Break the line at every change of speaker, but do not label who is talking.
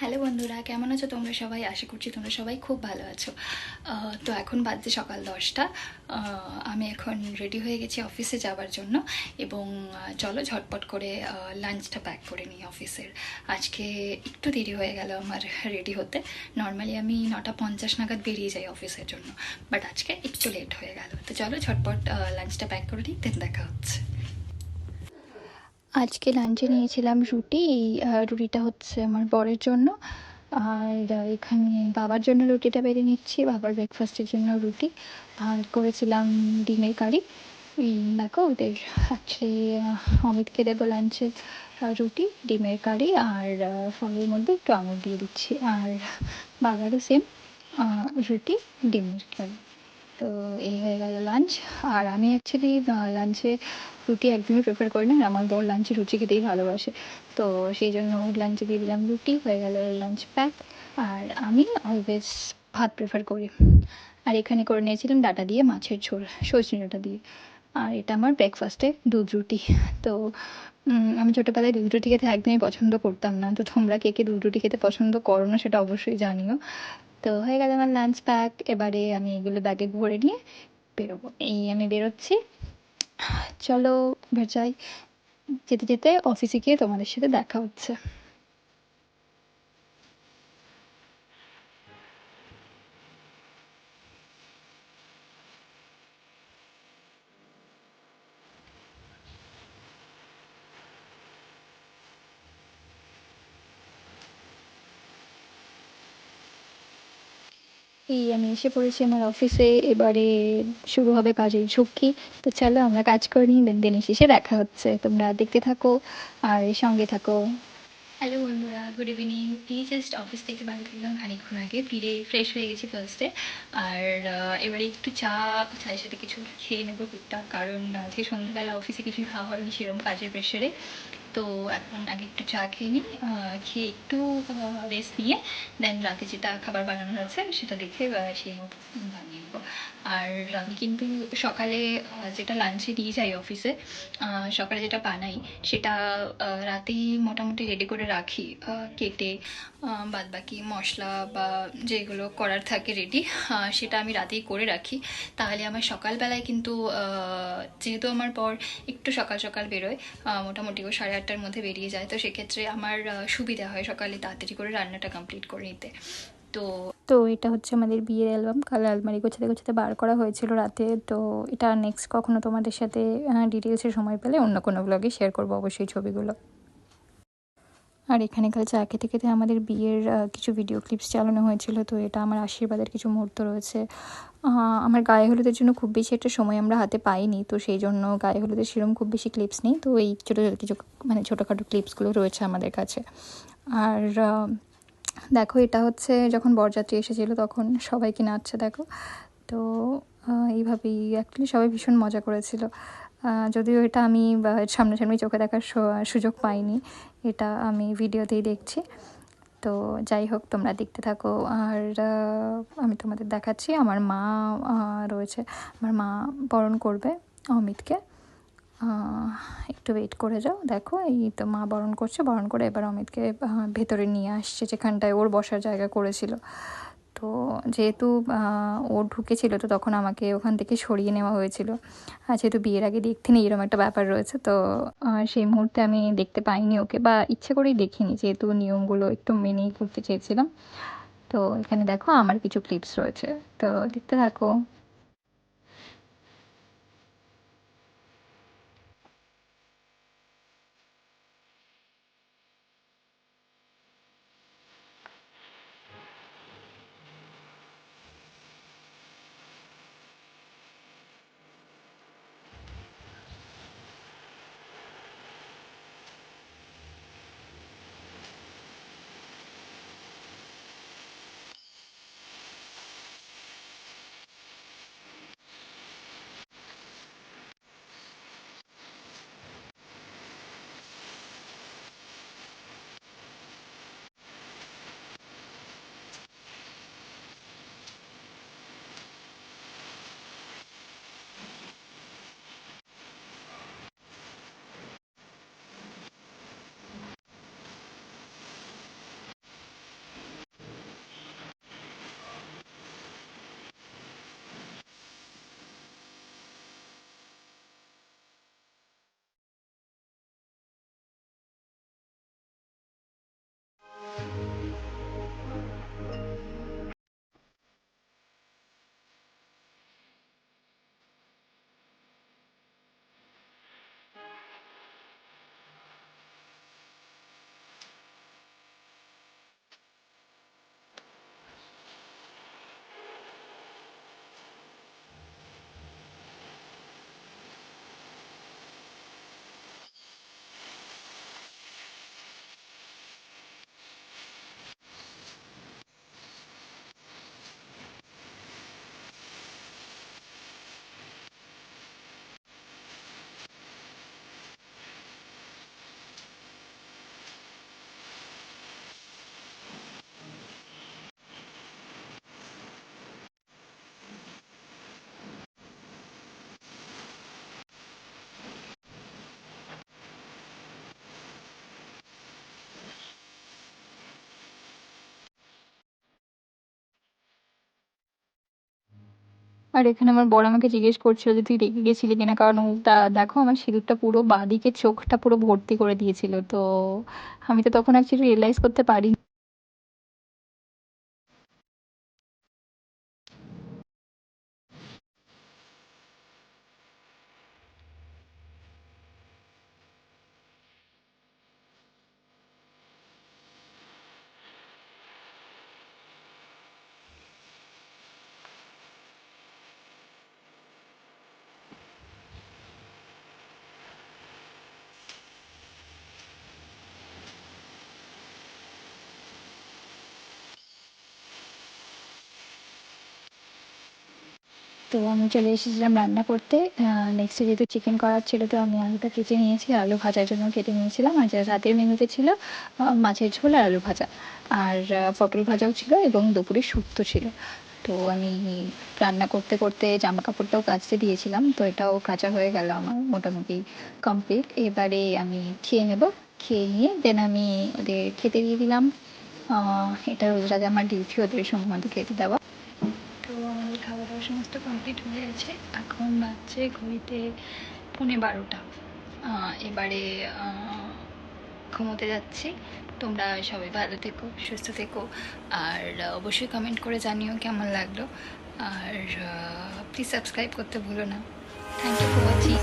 Hello বন্ধুরা, কেমন আছো তোমরা সবাই? আশা করছি তোমরা সবাই খুব ভালো আছো। তো এখন বাজছে সকাল দশটা। আমি এখন রেডি হয়ে গেছি অফিসে যাওয়ার জন্য এবং চলো ঝটপট করে লাঞ্চটা প্যাক করে নিই অফিসের আজকে একটু দেরি হয়ে গেল আমার রেডি হতে। নর্মালি আমি নটা পঞ্চাশ নাগাদ বেরিয়ে যাই অফিসের জন্য বাট আজকে একটু লেট হয়ে গেল। তো চলো ঝটপট লাঞ্চটা প্যাক করে নিই দেন দেখা হচ্ছে। আজকে লাঞ্চে নিয়েছিলাম রুটি, এই রুটিটা হচ্ছে আমার বরের জন্য। আর এখানে বাবার জন্য রুটিটা বেড়ে নিচ্ছি, বাবার ব্রেকফাস্টের জন্য রুটি। আর করেছিলাম ডিমের কারি। দেখো, ওদের অ্যাকচুয়ালি অমিতকে দেবো লাঞ্চে রুটি, ডিমের কারি আর ফলের মধ্যে একটু আঙুর দিয়ে দিচ্ছি। আর বাবারও সেম রুটি, ডিমের কারি। তো এই হয়ে গেল লাঞ্চ আর আমি অ্যাকচুয়ালি লাঞ্চে রুটি একদমই প্রেফার করি না। আমার বর লাঞ্চে রুটি খেতেই ভালোবাসে। তো সেই জন্য লাঞ্চে দিয়ে দিলাম রুটি। হয়ে গেল লাঞ্চ প্যাক আর আমি অলওয়েজ ভাত প্রেফার করি। আর এখানে করে নিয়েছিলাম ডাটা দিয়ে মাছের ঝোল, সজনে ডাটা দিয়ে। আর এটা আমার ব্রেকফাস্টে দুধ রুটি। তো আমি ছোটোবেলায় দুধ রুটি খেতে একদমই পছন্দ করতাম না। তো তোমরা কে কে দুধ রুটি খেতে পছন্দ করো না সেটা অবশ্যই জানিও। তো হয়ে গেল আমার লাঞ্চ প্যাক এবারে আমি এগুলো ব্যাগে ভরে নিয়ে বেরোবো। এই আমি বেরোচ্ছি। চলো যাই। যেতে যেতে অফিসে গিয়ে তোমাদের সাথে দেখা হচ্ছে। এই আমি এসে পড়েছি আমার অফিসে এবারে শুরু হবে কাজের ঝুঁকি। তো চলো আমরা কাজ করে নিই দেন দিনের শেষে দেখা হচ্ছে। তোমরা দেখতে থাকো আর সঙ্গে থাকো। হ্যালো বন্ধুরা গুড ইভিনিং এই জাস্ট অফিস থেকে বাড়ি ফিরলাম খানিকক্ষণ আগে, ফিরে ফ্রেশ হয়ে গেছি ফার্স্টে আর এবারে একটু চা, চায়ের সাথে কিছু খেয়ে নেব টুকটাক, কারণ আজকে সন্ধ্যাবেলা অফিসে কিছু খাওয়া হয়নি সেরকম কাজের প্রেশারে তো এখন আগে একটু চা খেয়ে নিই খেয়ে একটু রেস্ট নিয়ে দেন রাতে যেটা খাবার বানানোর আছে সেটা দেখে সেই বানিয়ে নেব। আর আমি কিন্তু সকালে যেটা লাঞ্চে নিয়ে যাই অফিসে সকালে যেটা বানাই সেটা রাতেই মোটামুটি রেডি করে রাখি কেটে বাদ বাকি মশলা বা যেগুলো করার থাকে রেডি সেটা আমি রাতেই করে রাখি। তাহলে আমার সকালবেলায় কিন্তু যেহেতু আমার পর একটু সকাল সকাল বেরোয় মোটামুটি ও সাড়ে আটটার মধ্যে বেরিয়ে যায়। তো সেক্ষেত্রে আমার সুবিধা হয় সকালে তাড়াতাড়ি করে রান্নাটা কমপ্লিট করে নিতে। তো তো এটা হচ্ছে আমাদের বিয়ের অ্যালবাম কাল আলমারি গোছাতে গোছাতে বার করা হয়েছিল রাতে। তো এটা নেক্সট কখনো তোমাদের সাথে ডিটেলসে সময় পেলে অন্য কোনো ব্লগে শেয়ার করব অবশ্যই ছবিগুলো। আর এখানে কাল চা খেতে খেতে আমাদের বিয়ের কিছু ভিডিও ক্লিপস চালানো হয়েছিল, তো এটা আমার আশীর্বাদের কিছু মুহূর্ত রয়েছে। আমার গায়ে হলুদের জন্য খুব বেশি একটা সময় আমরা হাতে পাইনি, তো সেই জন্য গায়ে হলুদের সেরকম খুব বেশি ক্লিপস নেই, তো এই ছোটো, কিছু মানে ছোটোখাটো ক্লিপসগুলো রয়েছে আমাদের কাছে। আর দেখো এটা হচ্ছে যখন বরযাত্রী এসেছিল তখন সবাইকে নাচছে দেখো। তো এইভাবেই অ্যাকচুয়ালি সবাই ভীষণ মজা করেছিল। যদিও এটা আমি সামনাসামনি চোখে দেখার সুযোগ পাইনি, এটা আমি ভিডিওতেই দেখছি। তো যাই হোক, তোমরা দেখতে থাকো। আর আমি তোমাদের দেখাচ্ছি, আমার মা রয়েছে। আমার মা বরণ করবে অমিতকে। একটু ওয়েট করে যাও, দেখো। এই তো মা বরণ করছে, বরণ করে এবার অমিতকে ভেতরে নিয়ে আসছে, যেখানটায় ওর বসার জায়গা করেছিল। তো যেহেতু ও ঢুকেছিল তো তখন আমাকে ওখান থেকে সরিয়ে নেওয়া হয়েছিল। আর যেহেতু বিয়ের আগে দেখতে নেই, এরকম একটা ব্যাপার রয়েছে, তো সেই মুহূর্তে আমি দেখতে পাইনি ওকে বা ইচ্ছে করেই দেখিনি, যেহেতু নিয়মগুলো একটু মেনেই করতে চেয়েছিলাম। তো এখানে দেখো, আমার কিছু ক্লিপস রয়েছে। তো দেখতে থাকো। আর এখানে আমার বর আমাকে জিজ্ঞেস করছিল যে, তুই রেগে গেছিলি কিনা? কারণ দেখো, আমার সিঁদুরটা পুরো বাঁদিকে চোখটা পুরো ভর্তি করে দিয়েছিল। তো আমি তো তখন অ্যাকচুয়ালি রিয়েলাইজ করতে পারি তো আমি চলে এসেছিলাম রান্না করতে। নেক্সট যেহেতু চিকেন করার ছিল, তো আমি আলুটা কেটে নিয়েছি, আলু ভাজার জন্য কেটে নিয়েছিলাম। আর রাতের মেনুতে ছিল মাছের ঝোল আর আলু ভাজা। আর পটল ভাজাও ছিল এবং দুপুরে শুক্তো ছিল। তো আমি রান্না করতে করতে জামা কাপড়টাও কাচতে দিয়েছিলাম, তো এটাও কাচা হয়ে গেল আমার মোটামুটি কমপ্লিট এবারে আমি খেয়ে নেব। খেয়ে নিয়ে দেন আমি ওদের খেতে দিয়ে দিলাম। এটা রোজ রাতে আমার ডিউটি ওদের সময় মতো খেতে দেওয়া। খাওয়া দাওয়া সমস্ত কমপ্লিট হয়ে গেছে। এখন বাজছে ঘড়িতে পৌনে বারোটা। এবারে ঘুমোতে যাচ্ছি। তোমরা সবাই ভালো থেকো, সুস্থ থেকো। আর অবশ্যই কমেন্ট করে জানিও কেমন লাগল। আর প্লিজ সাবস্ক্রাইব করতে ভুলো না। Thank you for watching